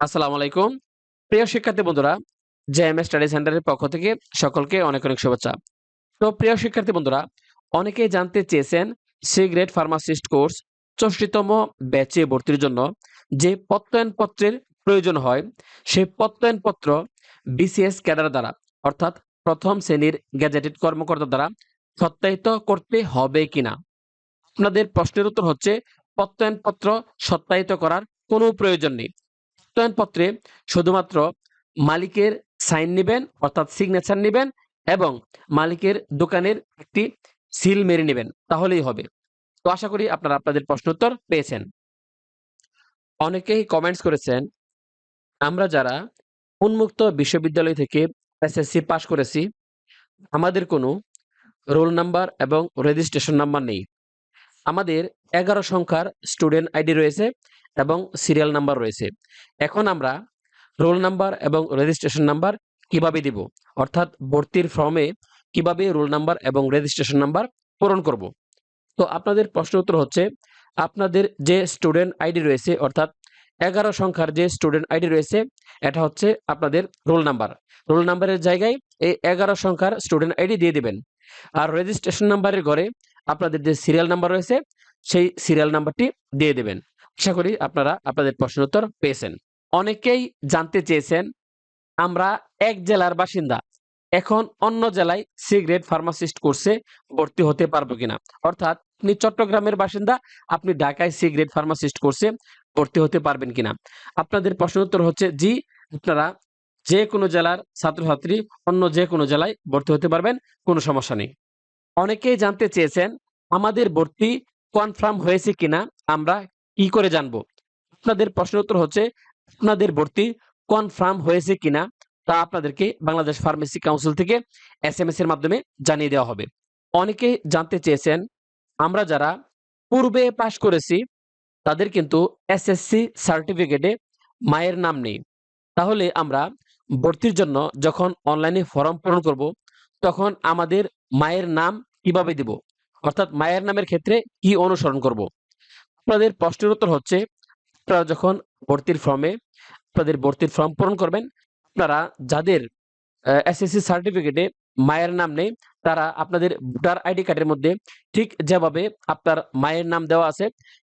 আসসালামু আলাইকুম। প্রিয় শিক্ষার্থী বন্ধুরা, জেএম স্টাডি সেন্টারের পক্ষ থেকে সকলকে অনেক অনেক শুভেচ্ছা। তো প্রিয় শিক্ষার্থী বন্ধুরা, অনেকেই জানতে চেয়েছেন সি গ্রেড ফার্মাসিস্ট কোর্স চষ্টিতম ব্যাচে ভর্তির জন্য যে প্রত্যয়নপত্রের প্রয়োজন হয়, সেই প্রত্যয়নপত্র বিসিএস ক্যাডার দ্বারা, অর্থাৎ প্রথম শ্রেণির গ্যাজেটেড কর্মকর্তা দ্বারা সত্যায়িত করতে হবে কিনা? আপনাদের প্রশ্নের উত্তর হচ্ছে, প্রত্যয়নপত্র সত্যায়িত করার কোনো প্রয়োজন নেই। প্রত্যয়নপত্রে শুধুমাত্র মালিকের সাইন নেবেন, অর্থাৎ সিগনেচার নেবেন এবং মালিকের দোকানের একটি সিল মেরে নেবেন। তাহলেই হবে। তো আশা করি আপনারা আপনাদের প্রশ্ন উত্তর পেয়েছেন। অনেকেই কমেন্টস করেছেন, আমরা যারা উন্মুক্ত বিশ্ববিদ্যালয় থেকে এসএসসি পাশ করেছি, আমাদের কোনো রোল নাম্বার এবং রেজিস্ট্রেশন নাম্বার নেই। আমাদের এগারো সংখ্যার স্টুডেন্ট আইডি রয়েছে এবং সিরিয়াল নাম্বার রয়েছে। এখন আমরা রোল নাম্বার এবং রেজিস্ট্রেশন নাম্বার কীভাবে দিব? অর্থাৎ ভর্তির ফর্মে কীভাবে রোল নাম্বার এবং রেজিস্ট্রেশন নাম্বার পূরণ করব? তো আপনাদের প্রশ্ন উত্তর হচ্ছে, আপনাদের যে স্টুডেন্ট আইডি রয়েছে, অর্থাৎ এগারো সংখ্যার যে স্টুডেন্ট আইডি রয়েছে, এটা হচ্ছে আপনাদের রোল নাম্বার রোল নাম্বারের জায়গায় এই এগারো সংখ্যার স্টুডেন্ট আইডি দিয়ে দিবেন। আর রেজিস্ট্রেশন নাম্বারের ঘরে আপনাদের যে সিরিয়াল নাম্বার রয়েছে, সেই সিরিয়াল নাম্বারটি দিয়ে দেবেন। আশা করি আপনারা আপনাদের প্রশ্নের উত্তর পেয়েছেন। অনেকেই জানতে চেয়েছেন, আমরা এক জেলার বাসিন্দা, এখন অন্য জেলায় সি ফার্মাসিস্ট কোর্সে ভর্তি হতে পারব কিনা? অর্থাৎ আপনি চট্টগ্রামের বাসিন্দা, আপনি ঢাকায় সি ফার্মাসিস্ট কোর্সে ভর্তি হতে পারবেন কিনা? আপনাদের প্রশ্ন উত্তর হচ্ছে জি, আপনারা যে কোনো জেলার ছাত্রছাত্রী অন্য যে কোনো জেলায় ভর্তি হতে পারবেন, কোনো সমস্যা নেই। অনেকেই জানতে চেয়েছেন, আমাদের ভর্তি কনফার্ম হয়েছে কিনা, আমরা কি করে জানব। আপনাদের প্রশ্নের উত্তর হচ্ছে, আপনাদের ভর্তি কনফার্ম হয়েছে কিনা তা আপনাদেরকে বাংলাদেশ ফার্মেসি কাউন্সিল থেকে এস এম এস এর মাধ্যমে জানিয়ে দেওয়া হবে। অনেকে জানতে চেয়েছেন, আমরা যারা পূর্বে পাশ করেছি, তাদের কিন্তু এস এসএসসি সার্টিফিকেটে মায়ের নাম নেই। তাহলে আমরা ভর্তির জন্য যখন অনলাইনে ফর্ম পূরণ করব, তখন আমাদের মায়ের নাম কীভাবে দিব? অর্থাৎ মায়ের নামের ক্ষেত্রে কি অনুসরণ করব? আপনাদের প্রশ্নের উত্তর হচ্ছে, আপনারা যখন ভর্তির ফর্মে আপনাদের ভর্তির ফর্ম পূরণ করবেন, আপনারা যাদের এসএসসি সার্টিফিকেটে মায়ের নাম নেই, তারা আপনাদের ভোটার আইডি কার্ডের মধ্যে ঠিক যেভাবে আপনার মায়ের নাম দেওয়া আছে,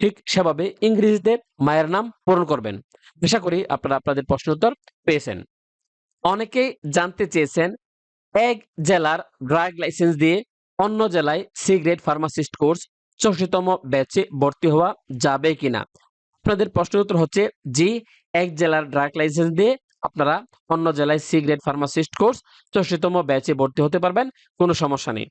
ঠিক সেভাবে ইংরেজিতে মায়ের নাম পূরণ করবেন। আশা করি আপনারা আপনাদের প্রশ্ন উত্তর পেয়েছেন। অনেকেই জানতে চেয়েছেন, এক জেলার ড্রাগ লাইসেন্স দিয়ে অন্য জেলায় সি গ্রেড ফার্মাসিস্ট কোর্স চৌষট্টিতম ব্যাচে ভর্তি হওয়া যাবে কিনা? আপনাদের প্রশ্নের উত্তর হচ্ছে জি, এক জেলার ড্রাগ লাইসেন্স দিয়ে আপনারা অন্য জেলায় সি গ্রেড ফার্মাসিস্ট কোর্স চৌষট্টিতম ব্যাচে ভর্তি হতে পারবেন, কোনো সমস্যা নেই।